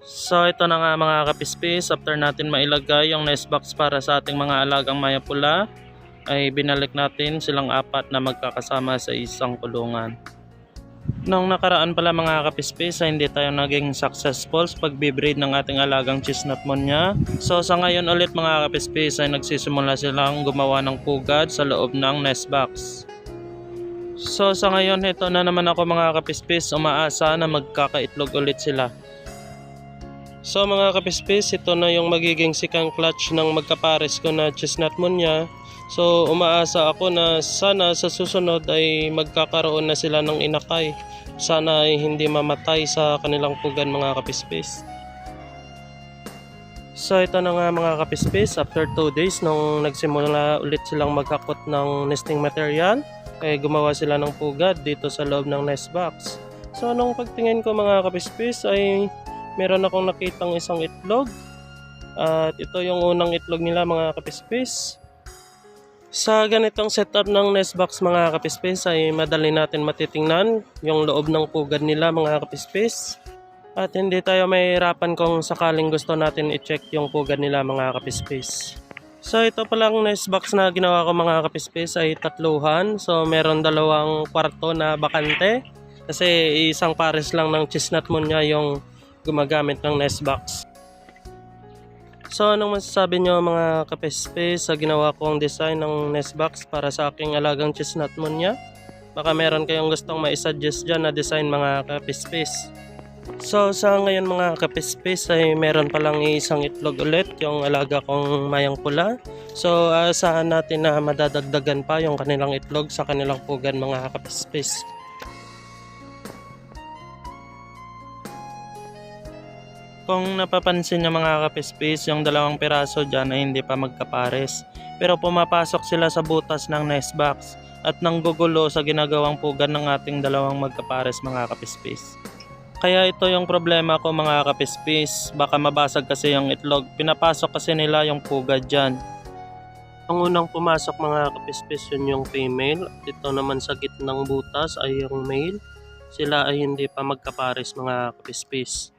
So ito na nga mga kapispis, after natin mailagay yung nest box para sa ating mga alagang maya pula, ay binalik natin silang apat na magkakasama sa isang kulungan. Nung nakaraan pala mga kapispis ay hindi tayo naging successful sa pagbibreed ng ating alagang chestnut monya. So sa ngayon ulit mga kapispis ay nagsisimula silang gumawa ng pugad sa loob ng nest box. So sa ngayon ito na naman ako mga kapispis umaasa na magkakaitlog ulit sila. So mga kapispis, ito na yung magiging sikang clutch ng magkapares ko na chestnut monya. So umaasa ako na sana sa susunod ay magkakaroon na sila ng inakay. Sana ay hindi mamatay sa kanilang pugan mga kapispis. So ito na nga mga kapispis, after 2 days nung nagsimula ulit silang maghakot ng nesting material, ay gumawa sila ng pugad dito sa loob ng nest box. So nung pagtingin ko mga kapispis ay meron akong nakitang isang itlog. At ito yung unang itlog nila mga kapispis. Sa ganitong setup ng nest box mga kapispis ay madali natin matitingnan yung loob ng pugad nila mga kapispis. At hindi tayo mahirapan kung sakaling gusto natin i-check yung pugad nila mga kapispis. So ito palang nest box na ginawa ko mga kapispis ay tatluhan. So meron dalawang kwarto na bakante. Kasi isang pares lang ng chestnut monya yung gumagamit ng nest box. So anong masasabi nyo mga kapespe sa ginawa kong design ng nest box para sa aking alagang chestnut monya? Baka meron kayong gustong ma-suggest dyan na design mga kapespes. So sa ngayon mga kapespes ay meron palang isang itlog ulit yung alaga kong mayang pula. So asahan natin na madadagdagan pa yung kanilang itlog sa kanilang pugan mga kapespes. Kung napapansin niyo mga kapispis, yung dalawang piraso dyan ay hindi pa magkapares. Pero pumapasok sila sa butas ng nest box at nanggugulo sa ginagawang pugan ng ating dalawang magkapares mga kapispis. Kaya ito yung problema ko mga kapispis, baka mabasag kasi yung itlog. Pinapasok kasi nila yung pugad dyan. Ang unang pumasok mga kapispis yun yung female. Ito naman sa gitnang butas ay yung male. Sila ay hindi pa magkapares mga kapispis.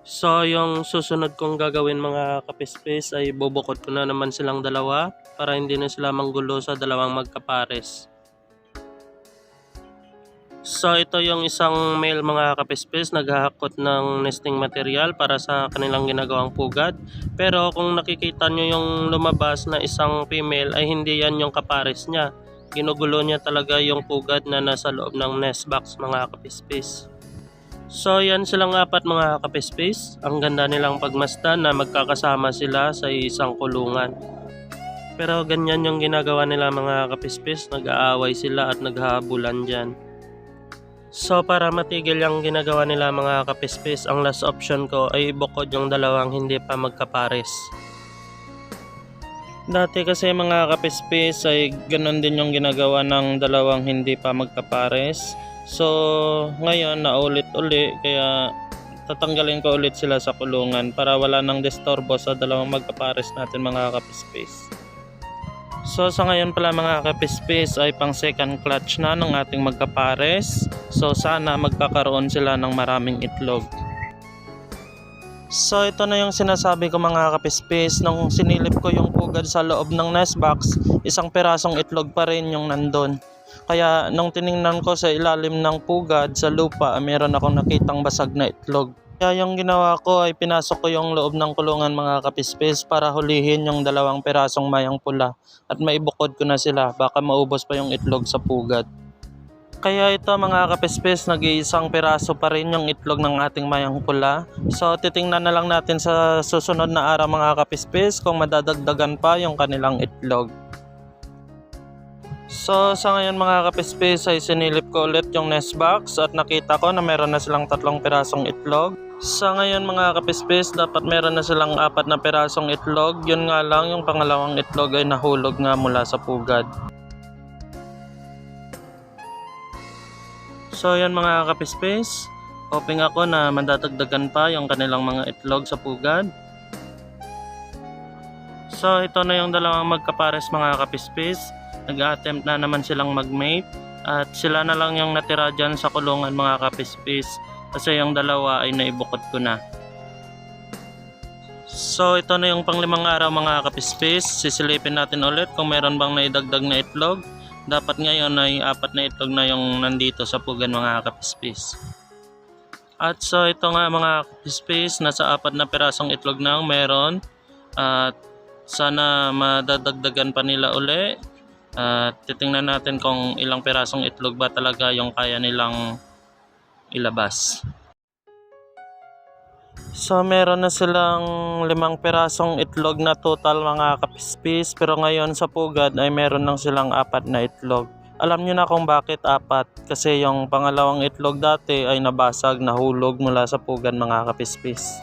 So, yung susunod kong gagawin mga kapispis ay bubukod ko na naman silang dalawa para hindi na sila manggulo sa dalawang magkapares. So, ito yung isang male mga kapispis naghahakot ng nesting material para sa kanilang ginagawang pugad. Pero kung nakikita nyo yung lumabas na isang female ay hindi yan yung kapares niya. Ginugulo niya talaga yung pugad na nasa loob ng nest box mga kapispis. So yan silang apat mga kapispis. Ang ganda nilang pagmasdan na magkakasama sila sa isang kulungan. Pero ganyan yung ginagawa nila mga kapispis. Nag-aaway sila at naghahabulan dyan. So para matigil yung ginagawa nila mga kapispis, ang last option ko ay ibukod yung dalawang hindi pa magkapares. Dati kasi mga kapispis ay ganun din yung ginagawa ng dalawang hindi pa magkapares. So, ngayon naulit uli kaya tatanggalin ko ulit sila sa kulungan para wala nang disturbo sa dalawang magkapares natin mga kapispis. So sa ngayon pala mga kapispis ay pang second clutch na ng ating magkapares. So sana magkakaroon sila ng maraming itlog. So ito na yung sinasabi ko mga kapispis. Nung sinilip ko yung pugad sa loob ng nest box, isang pirasong itlog pa rin yung nandun. Kaya nung tiningnan ko sa ilalim ng pugad sa lupa, meron akong nakitang basag na itlog. Kaya yung ginawa ko ay pinasok ko yung loob ng kulungan mga kapispis para hulihin yung dalawang pirasong mayang pula at maibukod ko na sila baka maubos pa yung itlog sa pugad. Kaya ito mga kapispis, nag-iisang piraso pa rin yung itlog ng ating mayang pula. So titingnan na lang natin sa susunod na araw mga kapispis kung madadagdagan pa yung kanilang itlog. So sa ngayon mga kapispis ay sinilip ko ulit yung nest box at nakita ko na meron na silang tatlong pirasong itlog. Sa ngayon mga kapispis dapat meron na silang apat na pirasong itlog. Yun nga lang yung pangalawang itlog ay nahulog nga mula sa pugad. So yan mga kapispis, hoping ako na madadagdagan pa yung kanilang mga itlog sa pugad. So ito na yung dalawang magkapares mga kapispis. Nag-attempt na naman silang mag-mate at sila na lang yung natira dyan sa kulungan mga kapispis kasi yung dalawa ay naibukod ko na. So ito na yung panglimang araw mga kapispis. Sisilipin natin ulit kung meron bang naidagdag na itlog. Dapat ngayon ay apat na itlog na yung nandito sa pugan mga kapispis. At so ito nga mga kapispis, nasa apat na pirasong itlog na meron. At sana madadagdagan pa nila uli. At titingnan natin kung ilang pirasong itlog ba talaga yung kaya nilang ilabas. So meron na silang limang pirasong itlog na total mga kapispis pero ngayon sa pugad ay meron lang silang apat na itlog. Alam nyo na kung bakit apat kasi yung pangalawang itlog dati ay nabasag, nahulog mula sa pugad mga kapispis.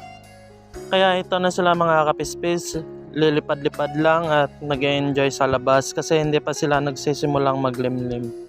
Kaya ito na sila mga kapispis, lilipad-lipad lang at nag enjoy sa labas kasi hindi pa sila nagsisimulang maglimlim.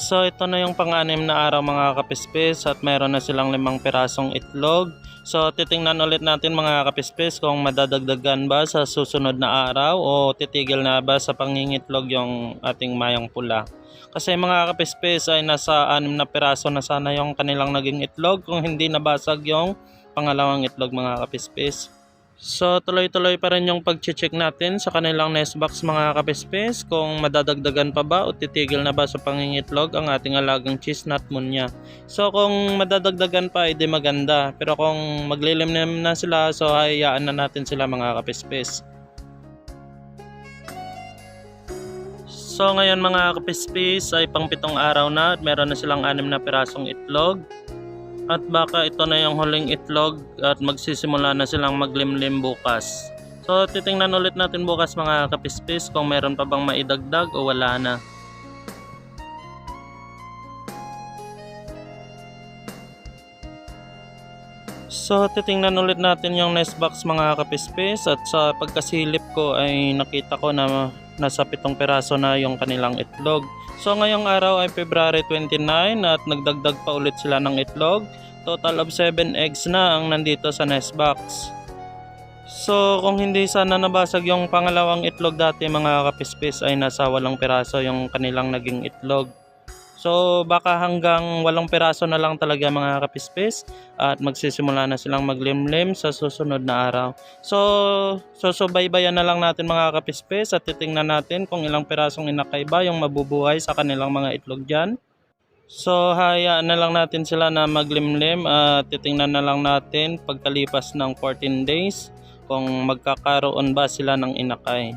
So ito na yung pang-anim na araw mga kapispis at meron na silang limang pirasong itlog. So titingnan ulit natin mga kapispis kung madadagdagan ba sa susunod na araw o titigil na ba sa pangingitlog yung ating mayang pula. Kasi mga kapispis ay nasa anim na piraso na sana yung kanilang naging itlog kung hindi nabasag yung pangalawang itlog mga kapispis. So tuloy-tuloy pa rin yung pag-check natin sa kanilang nest box mga kapispes kung madadagdagan pa ba o titigil na ba sa pangingitlog ang ating alagang cheese nut moon niya. So kung madadagdagan pa edi maganda pero kung maglilimlim na sila so hayaan na natin sila mga kapispes. So ngayon mga kapispes ay pang pitong araw na at meron na silang anim na pirasong itlog. At baka ito na yung huling itlog at magsisimula na silang maglimlim bukas. So titingnan ulit natin bukas mga kapispis kung meron pa bang maidagdag o wala na. So titingnan ulit natin yung nest box mga kapispis at sa pagkasilip ko ay nakita ko na nasa pitong peraso na yung kanilang itlog. So ngayong araw ay February 29 at nagdagdag pa ulit sila ng itlog. Total of 7 eggs na ang nandito sa nest box. So kung hindi sana nabasag yung pangalawang itlog dati mga kapispis ay nasa walong peraso yung kanilang naging itlog. So baka hanggang walong peraso na lang talaga mga kapispis at magsisimula na silang maglimlim sa susunod na araw. So susubaybayan na lang natin mga kapispis at titingnan natin kung ilang perasong inakay ba yung mabubuhay sa kanilang mga itlog dyan. So hayaan na lang natin sila na maglimlim at titingnan na lang natin pagkalipas ng 14 days kung magkakaroon ba sila ng inakay.